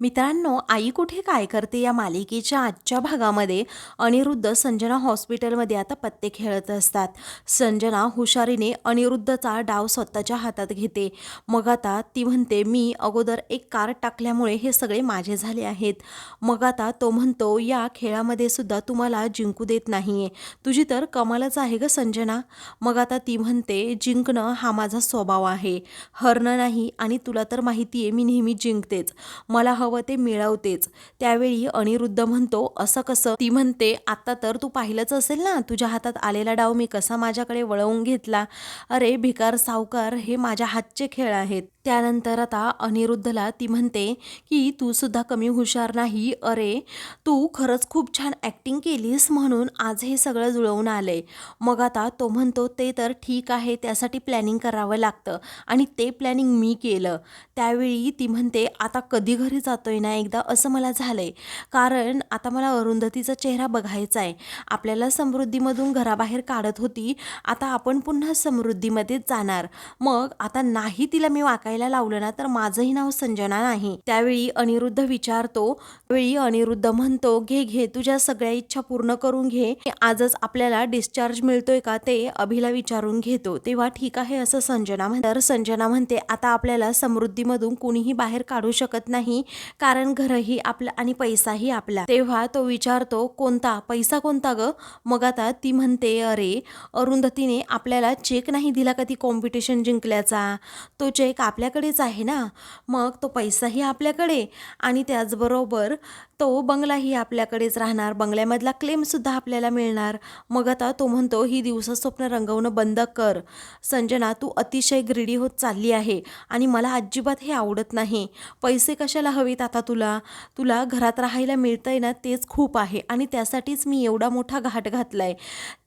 मित्रांनो आई कुठे काय करते या मालिकेच्या आजच्या भागामध्ये? अनिरुद्ध संजना हॉस्पिटलमध्ये आता पत्ते खेळत असतात. संजना हुशारीने अनिरुद्धचा डाव स्वतःच्या हातात घेते. मग आता ती म्हणते मी अगोदर एक कार टाकल्यामुळे हे सगळे माझे झाले आहेत. मग आता तो म्हणतो या खेळामध्ये सुद्धा तुम्हाला जिंकू देत नाहीये. तुझी तर कमालच आहे ग संजना. मग आता ती म्हणते जिंकणं हा माझा स्वभाव आहे. हरणं नाही आणि तुला तर माहिती आहे मी नेहमी जिंकतेच. मला हवं ते मिळवतेच. त्यावेळी अनिरुद्ध म्हणतो असं कसं? ती म्हणते आता तर तू पाहिलंच असेल ना तुझ्या हातात आलेला डाव मी कसा माझ्याकडे वळवून घेतला? अरे भिकार सावकार हे माझ्या हातचे खेळ आहेत. त्यानंतर आता अनिरुद्धला ती म्हणते की तू सुद्धा कमी हुशार नाही. अरे तू खरंच खूप छान ॲक्टिंग केलीस म्हणून आज हे सगळं जुळवून आलंय. मग आता तो म्हणतो ते तर ठीक आहे त्यासाठी प्लॅनिंग करावं लागतं. आणि ते प्लॅनिंग मी केलं. त्यावेळी ती म्हणते आता कधी घरी जातो जातोय ना एकदा असं मला झालंय. कारण आता मला अरुंधतीचा चेहरा बघायचा आहे. आपल्याला समृद्धीमधून घराबाहेर काढत होती. आता आपण पुन्हा समृद्धीमध्येच जाणार. मग आता नाही तिला मी वाकायला लावलं ना तर माझंही नाव संजना नाही. त्यावेळी अनिरुद्ध विचारतो वेळी अनिरुद्ध म्हणतो घे घे तुझ्या सगळ्या इच्छा पूर्ण करून घे. आजच आपल्याला डिस्चार्ज मिळतोय का ते अभिला विचारून घेतो. तेव्हा ठीक आहे असं संजना म्हणतात तर संजना म्हणते आता आपल्याला समृद्धीमधून कुणीही बाहेर काढू शकत नाही. कारण घरही आपलं आणि पैसाही आपला. तेव्हा तो विचारतो कोणता? पैसा कोणता ग? मग आता ती म्हणते अरे अरुंधतीने आपल्याला चेक नाही दिला का ती कॉम्पिटिशन जिंकल्याचा? तो चेक आपल्याकडेच आहे ना? मग तो पैसाही आपल्याकडे आणि त्याचबरोबर तो बंगलाही आपल्याकडेच राहणार. बंगल्यामधला क्लेमसुद्धा आपल्याला मिळणार. मग आता तो म्हणतो ही दिवस स्वप्न रंगवणं बंद कर. संजना तू अतिशय ग्रीडी होत चालली आहे आणि मला अजिबात हे आवडत नाही. पैसे कशाला हवेत? आता तुला तुला घरात राहायला मिळतंय ना तेच खूप आहे. आणि त्यासाठीच मी एवढा मोठा घाट घातलाय.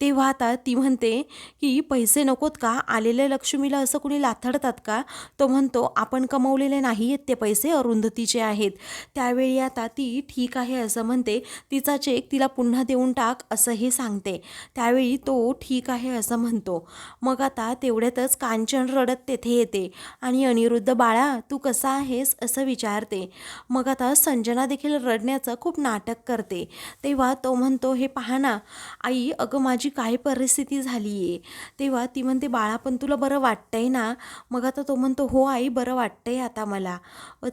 तेव्हा आता ती म्हणते की पैसे नकोत का? आलेल्या लक्ष्मीला असं कुणी लाथडतात का? तो म्हणतो आपण कमवलेले नाही आहेत ते पैसे अरुंधतीचे आहेत. त्यावेळी आता ती ठीक आहे असं म्हणते. तिचा चेक तिला पुन्हा देऊन टाक असंही सांगते. त्यावेळी तो ठीक आहे असं म्हणतो. मग आता तेवढ्यातच कांचन रडत तेथे येते. आणि अनिरुद्ध बाळा तू कसा आहेस? असं विचारते. मग आता संजना देखील रडण्याचं खूप नाटक करते. तेव्हा तो म्हणतो हे पहा ना आई अगं माझी काय परिस्थिती झाली आहे तेव्हा ती म्हणते बाळा पण तुला बरं वाटतंय ना? मग आता तो म्हणतो हो आई बरं वाटतंय आता मला.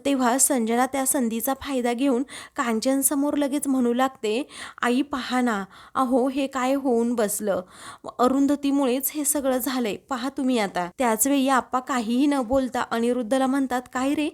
तेव्हा संजना त्या संधीचा फायदा घेऊन कांचनसमोर लगेच म्हणू लागते आई पहा ना अहो हे काय होऊन बसलं? अरुंधतीमुळेच हे सगळं झालंय. पहा तुम्ही आता. त्याचवेळी आप्पा काहीही न बोलता अनिरुद्धला म्हणतात काय रे?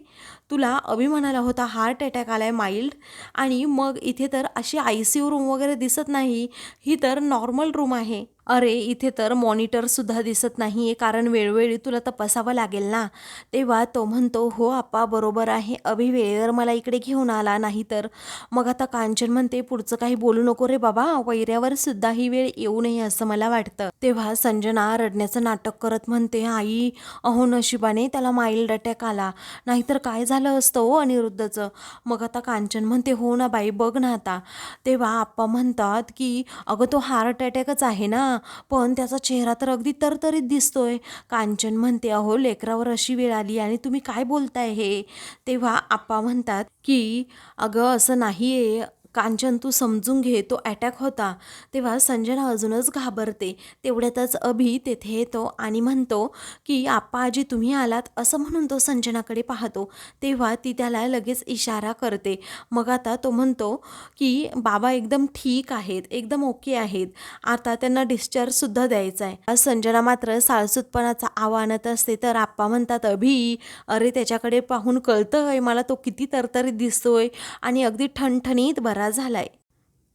तुला अभिमानाला होता हार्ट अटॅक आला आहे माइल्ड आणि मग इथे तर अशी आय सी यू रूम वगैरे दिसत नाही ही तर नॉर्मल रूम आहे. अरे इथे तर मॉनिटरसुद्धा दिसत नाही आहे कारण वेळोवेळी तुला तपासावं लागेल ना. तेव्हा तो म्हणतो हो आप्पा बरोबर आहे. अभि वेळेवर मला इकडे घेऊन आला नाही तर मग आता कांचन म्हणते पुढचं काही बोलू नको रे बाबा. वैऱ्यावर सुद्धा ही वेळ येऊ नये असं मला वाटतं. तेव्हा संजना रडण्याचं नाटक करत म्हणते आई अहो नशिबाने त्याला माइल्ड अटॅक आला. नाहीतर काय झालं असतं हो अनिरुद्धचं? मग आता कांचन म्हणते हो ना बाई बघ ना आता. तेव्हा आप्पा म्हणतात की अगं तो हार्ट अटॅकच आहे ना. पण त्याचा चेहरा तर अगदी तरतरीत दिसतोय. कांचन म्हणते अहो लेकरावर अशी वेळ आली आणि तुम्ही काय बोलताय हे? तेव्हा आप्पा म्हणतात की अगं असं नाही आहे कांचन तू समजून घे तो अटॅक होता. तेव्हा संजना अजूनच घाबरते. तेवढ्यातच अभि तेथे येतो आणि म्हणतो की आप्पा आजी तुम्ही आलात? असं म्हणून तो संजनाकडे पाहतो. तेव्हा ती त्याला लगेच इशारा करते. मग आता तो म्हणतो की बाबा एकदम ठीक आहेत. एकदम ओके आहेत. आता त्यांना डिस्चार्जसुद्धा द्यायचा आहे संजना मात्र साळसूतपणाचा आव्हानत असते. तर आप्पा म्हणतात अभि अरे त्याच्याकडे पाहून कळतंय. मला तो किती तरतरीत दिसतोय आणि अगदी ठणठणीत बरा झालाय.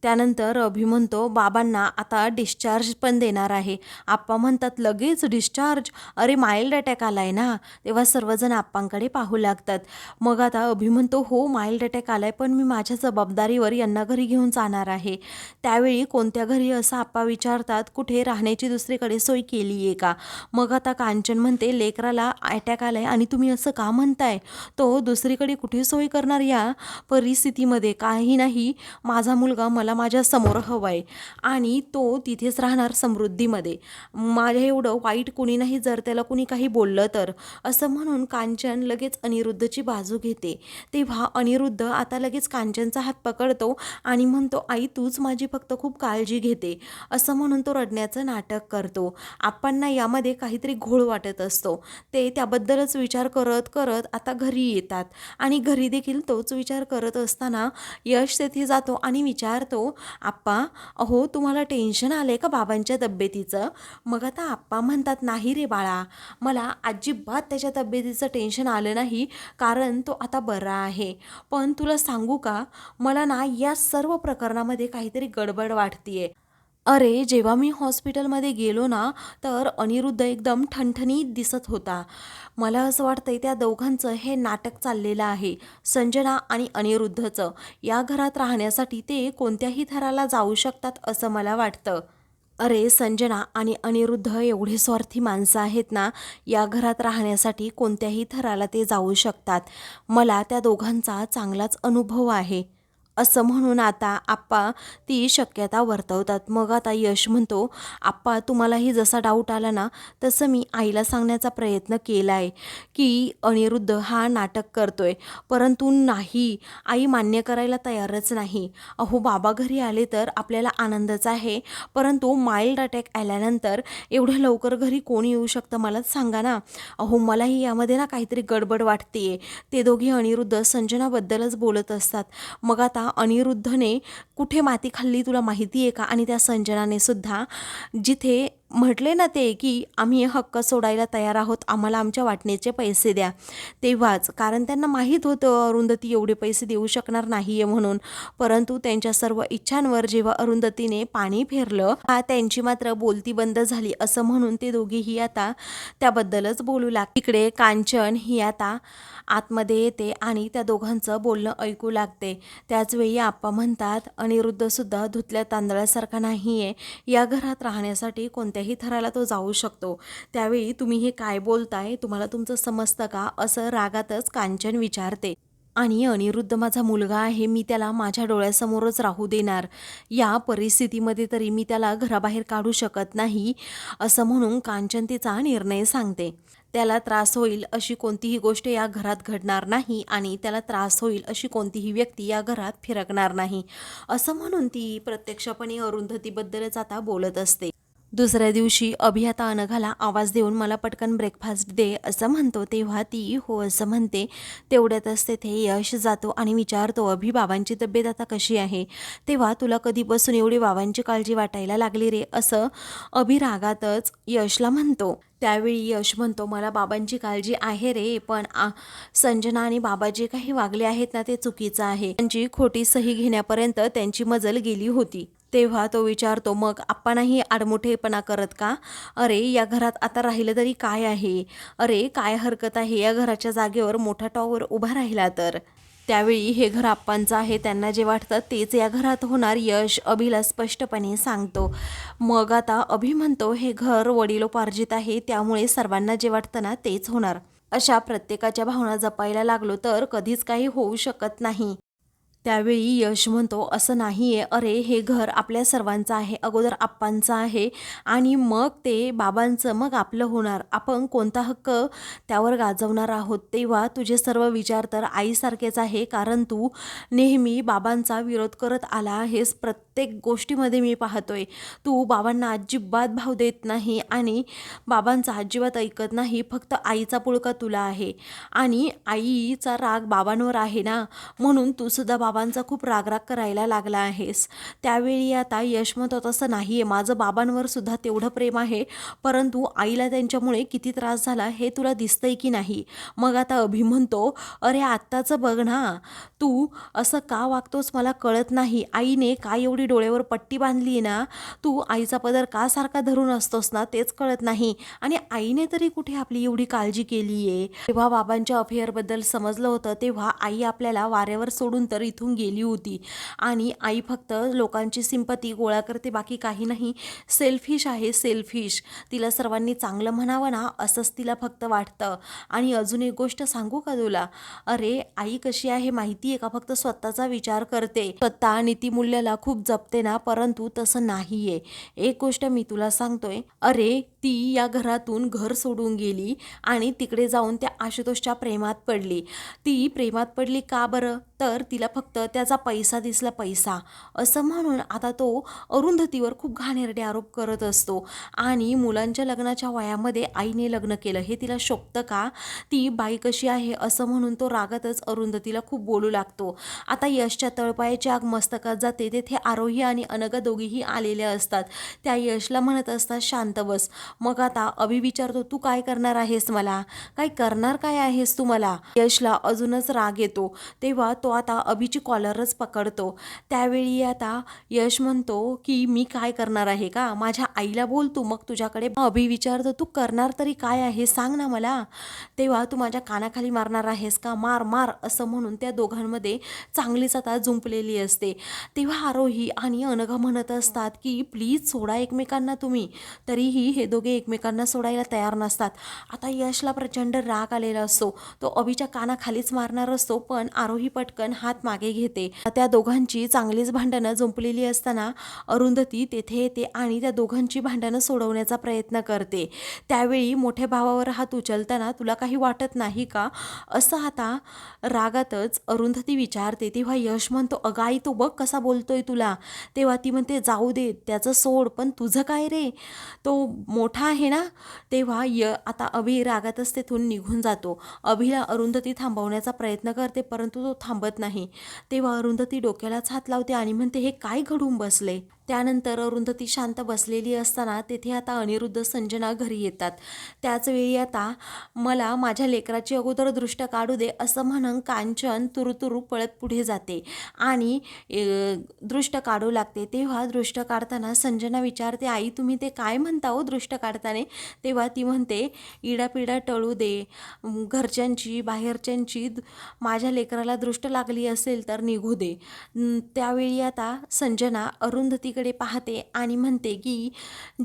त्यानंतर अभि म्हणतो बाबांना आता डिस्चार्ज पण देणार आहे. आप्पा म्हणतात लगेच डिस्चार्ज अरे माइल्ड अटॅक आला आहे ना. तेव्हा सर्वजण आप्पांकडे पाहू लागतात. मग आता अभि म्हणतो हो माइल्ड अटॅक आला आहे पण मी माझ्या जबाबदारीवर यांना घरी घेऊन जाणार आहे. त्यावेळी कोणत्या घरी असं आप्पा विचारतात कुठे राहण्याची दुसरीकडे सोय केली आहे का? मग आता कांचन म्हणते लेकराला अटॅक आहे आणि तुम्ही असं का म्हणताय? तो दुसरीकडे कुठे सोय करणार या परिस्थितीमध्ये? काही नाही माझा मुलगा मला मला माझ्यासमोर हवं आहे आणि तो तिथेच राहणार समृद्धीमध्ये. माझ्या एवढं वाईट कुणी नाही जर त्याला कुणी काही बोललं तर असं म्हणून कांचन लगेच अनिरुद्धची बाजू घेते. तेव्हा अनिरुद्ध आता लगेच कांचनचा हात पकडतो आणि म्हणतो आई तूच माझी फक्त खूप काळजी घेते. असं म्हणून तो रडण्याचं नाटक करतो. आपणना यामध्ये काहीतरी घोळ वाटत असतो. ते त्याबद्दलच विचार करत करत आता घरी येतात. आणि घरी देखील तोच विचार करत असताना यश तेथे जातो आणि विचारतो आप्पा अहो तुम्हाला टेन्शन आलं आहे का बाबांच्या तब्येतीचं? मग आता आप्पा म्हणतात नाही रे बाळा मला अजिबात त्याच्या तब्येतीचं टेन्शन आलं नाही कारण तो आता बरा आहे. पण तुला सांगू का मला ना या सर्व प्रकरणामध्ये काहीतरी गडबड वाटतीये. अरे जेव्हा मी हॉस्पिटलमध्ये गेलो ना तर अनिरुद्ध एकदम ठणठणीत दिसत होता. मला असं वाटतंय त्या दोघांचं हे नाटक चाललेलं आहे संजना आणि अनिरुद्धचं. या घरात राहण्यासाठी ते कोणत्याही थराला जाऊ शकतात असं मला वाटतं. अरे संजना आणि अनिरुद्ध एवढे स्वार्थी माणसं आहेत ना या घरात राहण्यासाठी कोणत्याही थराला ते जाऊ शकतात. मला त्या दोघांचा चांगलाच अनुभव आहे. असं म्हणून आता आप्पा ती शक्यता वर्तवतात. मग आता यश म्हणतो आप्पा तुम्हालाही जसा डाऊट आला ना तसं मी आईला सांगण्याचा प्रयत्न केला आहे की अनिरुद्ध हा नाटक करतोय. परंतु नाही आई मान्य करायला तयारच नाही. अहो बाबा घरी आले तर आपल्याला आनंदच आहे. परंतु माइल्ड अटॅक आल्यानंतर एवढ्या लवकर घरी कोण येऊ शकतं मलाच सांगा ना. अहो मलाही यामध्ये ना काहीतरी गडबड वाटते ते दोघे अनिरुद्ध संजनाबद्दलच बोलत असतात. मग आता अनिरुद्धने कुठे माती खाल्ली तुला माहिती आहे का? आणि त्या संजनाने सुद्धा जिथे म्हटले ना ते की आम्ही हक्क सोडायला तयार आहोत आम्हाला आमच्या वाटणीचे पैसे द्या. तेव्हाच कारण त्यांना माहीत होतं अरुंधती एवढे पैसे देऊ शकणार नाही आहे म्हणून. परंतु त्यांच्या सर्व इच्छांवर जेव्हा अरुंधतीने पाणी फेरलं हा त्यांची मात्र बोलती बंद झाली असं म्हणून ते दोघीही आता त्याबद्दलच बोलू लाग तिकडे कांचन ही आता आतमध्ये येते आणि त्या दोघांचं बोलणं ऐकू लागते. त्याचवेळी आप्पा म्हणतात अनिरुद्धसुद्धा धुतल्या तांदळासारखा नाही आहे या घरात राहण्यासाठी कोणत्या कोणत्याही थराला तो जाऊ शकतो. त्यावेळी तुम्ही हे काय बोलताय तुम्हाला तुमचं समजतं का? असं रागातच कांचन विचारते. आणि अनिरुद्ध माझा मुलगा आहे मी त्याला माझ्या डोळ्यासमोरच राहू देणार. या परिस्थितीमध्ये तरी मी त्याला घराबाहेर काढू शकत नाही असं म्हणून कांचन तिचा निर्णय सांगते. त्याला त्रास होईल अशी कोणतीही गोष्ट या घरात घडणार नाही आणि त्याला त्रास होईल अशी कोणतीही व्यक्ती या घरात फिरकणार नाही. असं म्हणून ती प्रत्यक्षपणे अरुंधतीबद्दलच आता बोलत असते. दुसऱ्या दिवशी अभि आता अनघाला आवाज देऊन मला पटकन ब्रेकफास्ट दे असं म्हणतो. तेव्हा ती हो असं म्हणते. तेवढ्यातच तेथे यश जातो आणि विचारतो अभि बाबांची तब्येत आता कशी आहे? तेव्हा तुला कधीपासून एवढी बाबांची काळजी वाटायला लागली रे? असं अभिरागातच यशला म्हणतो. त्यावेळी यश म्हणतो मला बाबांची काळजी आहे रे पण आ संजना आणि बाबा जे काही वागले आहेत ना ते चुकीचं आहे. त्यांची खोटी सही घेण्यापर्यंत त्यांची मजल गेली होती. तेव्हा तो विचारतो मग आपणही आडमुठेपणा करत का? अरे या घरात आता राहिलं तरी काय आहे? अरे काय हरकत आहे? या घराच्या जागेवर मोठा टॉवर उभा राहिला तर? त्यावेळी हे घर आप्पांचं आहे. त्यांना जे वाटतं तेच या घरात होणार यश अभिला स्पष्टपणे सांगतो. मग आता अभि म्हणतो हे घर वडिलोपार्जित आहे त्यामुळे सर्वांना जे वाटतं ना तेच होणार. अशा प्रत्येकाच्या भावना जपायला लागलो तर कधीच काही होऊ शकत नाही. त्यावेळी यश म्हणतो असं नाही आहे अरे हे घर आपल्या सर्वांचं आहे. अगोदर आप्पांचं आहे. आणि मग ते बाबांचं मग आपलं होणार. आपण कोणता हक्क त्यावर गाजवणार आहोत? तेव्हा तुझे सर्व विचार तर आईसारखेच आहे. कारण तू नेहमी बाबांचा विरोध करत आला आहेस. प्रत्येक गोष्टीमध्ये मी पाहतोय. तू बाबांना अजिबात भाव देत नाही आणि बाबांचा अजिबात ऐकत नाही. फक्त आईचा पुळका तुला आहे. आणि आईचा राग बाबांवर आहे ना? म्हणून तू सुद्धा बाबांचा खूप रागराग करायला लागला आहेस. त्यावेळी आता यश म्हणतो तसं नाही आहे माझं बाबांवर सुद्धा तेवढं प्रेम आहे. परंतु आईला त्यांच्यामुळे किती त्रास झाला हे तुला दिसतंय की नाही? मग आता अभि म्हणतो अरे आत्ताचं बघ ना. तू असं का वागतोस मला कळत नाही. आईने काय एवढी डोळ्यावर पट्टी बांधली आहे ना? तू आईचा पदर का सारखा धरून असतोस ना? तेच कळत नाही. आणि आईने तरी कुठे आपली एवढी काळजी केली आहे तेव्हा बाबांच्या अफेअरबद्दल समजलं होतं तेव्हा आई आपल्याला वाऱ्यावर सोडून तर इथून गेली होती. आणि आई फक्त लोकांची सिंपती गोळा करते बाकी काही नाही. सेल्फिश आहे सेल्फिश तिला सर्वांनी चांगलं म्हणावं ना असंच तिला फक्त वाटतं. आणि अजून एक गोष्ट सांगू का तुला? अरे आई कशी आहे माहिती आहे का? फक्त स्वतःचा विचार करते. स्वतः नीतिमूल्याला खूप जपते ना परंतु तसं नाहीये. एक गोष्ट मी तुला सांगतोय. अरे ती या घरातून घर सोडून गेली आणि तिकडे जाऊन त्या आशुतोषच्या प्रेमात पडली. ती प्रेमात पडली का बरं? तर तिला फक्त त्याचा पैसा दिसला पैसा असं म्हणून आता तो अरुंधतीवर खूप घाणेरडे आरोप करत असतो. आणि मुलांच्या लग्नाच्या वयामध्ये आईने लग्न केलं हे तिला शोभतं का? ती बाई कशी आहे? असं म्हणून तो रागातच अरुंधतीला खूप बोलू लागतो. आता यशच्या तळपायाची आग मस्तकात जाते तेथे आरोही आणि अनग दोघीही आलेल्या असतात. त्या यशला म्हणत असतात शांत बस. मग आता अभि विचारतो तू काय करणार आहेस मला? काय करणार काय आहेस तू मला? यशला अजूनच राग येतो. तेव्हा तो आता अभिची कॉलरच पकडतो. त्यावेळी आता यश म्हणतो की मी काय करणार आहे का? माझ्या आईला बोल तू मग तुझ्याकडे अभि विचारतो तू करणार तरी काय आहे? सांग ना मला. तेव्हा तू माझ्या कानाखाली मारणार आहेस का? मार मार असं म्हणून त्या दोघांमध्ये चांगलीच आता जुंपलेली असते. तेव्हा आरोही आणि अनघा म्हणत असतात की प्लीज सोडा एकमेकांना तुम्ही. तरीही हे दोघे एकमेकांना सोडायला तयार नसतात. आता यशला प्रचंड राग आलेला असतो. तो अभिच्या कानाखालीच मारणार असतो पण आरोही पटकन हात मागे घेते. त्या दोघांची चांगलीच भांडणं जुंपलेली असताना अरुंधती तेथे येते आणि त्या दोघांची भांडणं सोडवण्याचा प्रयत्न करते. त्यावेळी मोठ्या भावावर हात उचलताना तुला काही वाटत नाही का? असं आता रागातच अरुंधती विचारते. तेव्हा यश म्हणतो अगं आई तो बघ कसा बोलतोय तुला. तेव्हा ती म्हणते जाऊ दे त्याचं सोड पण तुझं काय रे? तो मोठा आहे ना? तेव्हा य आता अभि रागातच तेथून निघून जातो. अभिला अरुंधती थांबवण्याचा प्रयत्न करते परंतु तो थांबत नाही. तेव्हा अरुंधती डोक्यालाच हात लावते आणि म्हणते हे काय घडून बसले? त्यानंतर अरुंधती शांत बसलेली असताना तेथे आता अनिरुद्ध संजना घरी येतात. त्याचवेळी आता मला माझ्या लेकराची अगोदर दृष्ट काढू दे असं म्हणून कांचन तुरुतुरू पळत पुढे जाते आणि दृष्ट काढू लागते. तेव्हा दृष्ट काढताना संजना विचारते आई तुम्ही ते काय म्हणता हो दृष्ट काढताना? तेव्हा ती म्हणते इडापिडा टळू दे. घरच्यांची बाहेरच्यांची माझ्या लेकराला दृष्ट लागली असेल तर निघू दे. त्यावेळी आता संजना अरुंधती अरुंधतीकडे पाहते आणि म्हणते की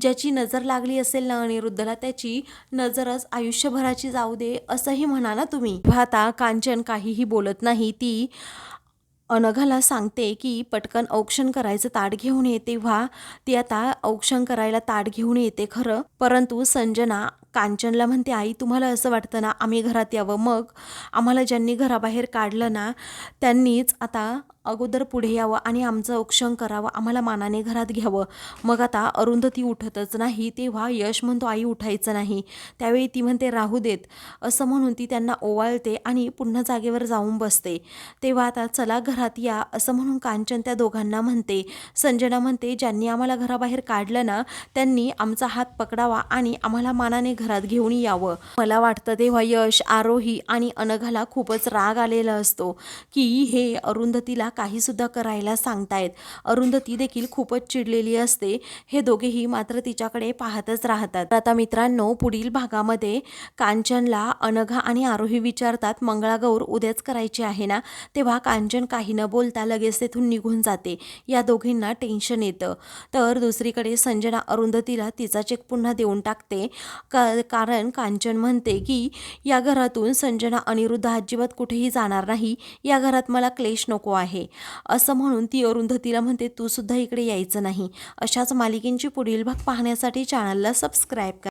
ज्याची नजर लागली असेल ना अनिरुद्धला त्याची नजरच आयुष्यभराची जाऊ दे असंही म्हणा ना तुम्ही. तेव्हा आता कांचन काहीही बोलत नाही ती अनघाला सांगते की पटकन औक्षण करायचं ताट घेऊन ये तेव्हा ती आता औक्षण करायला ताट घेऊन येते खरं. परंतु संजना कांचनला म्हणते आई तुम्हाला असं वाटतं ना आम्ही घरात यावं? मग आम्हाला ज्यांनी घराबाहेर काढलं ना त्यांनीच आता अगोदर पुढे यावं आणि आमचं औक्षण करावं आम्हाला मानाने घरात घ्यावं. मग आता अरुंधती उठतच नाही तेव्हा यश म्हणतो आई उठायचं नाही. त्यावेळी ती म्हणते राहू देत. असं म्हणून ती त्यांना ओवाळते आणि पुन्हा जागेवर जाऊन बसते. तेव्हा आता चला घरात या. असं म्हणून कांचन त्या दोघांना म्हणते. संजना म्हणते ज्यांनी आम्हाला घराबाहेर काढलं ना त्यांनी आमचा हात पकडावा आणि आम्हाला मानाने घरात घेऊन यावं. मला वाटतं तेव्हा यश आरोही आणि अनघाला खूपच राग आलेला असतो की हे अरुंधतीला काही सुद्धा करायला सांगतायत. अरुंधती देखील खूपच चिडलेली असते. हे दोघेही मात्र तिच्याकडे पाहतच राहतात. आता मित्रांनो पुढील भागामध्ये कांचनला अनघा आणि आरोही विचारतात मंगळागौर उद्याच करायची आहे ना? तेव्हा कांचन काही न बोलता लगेच तेथून निघून जाते. या दोघींना टेन्शन येतं. तर दुसरीकडे संजना अरुंधतीला तिचा चेक पुन्हा देऊन टाकते. का कारण कांचन म्हणते की या घरातून संजना अनिरुद्ध अजिबात कुठेही जाणार नाही. या घरात मला क्लेश नको आहे. आहे असं म्हणून ती अरुंधतीला म्हणते तू सुद्धा इकडे यायचं नाही. अशाच मालिकेंची पुढील भाग पाहण्यासाठी चॅनलला सबस्क्राईब करा.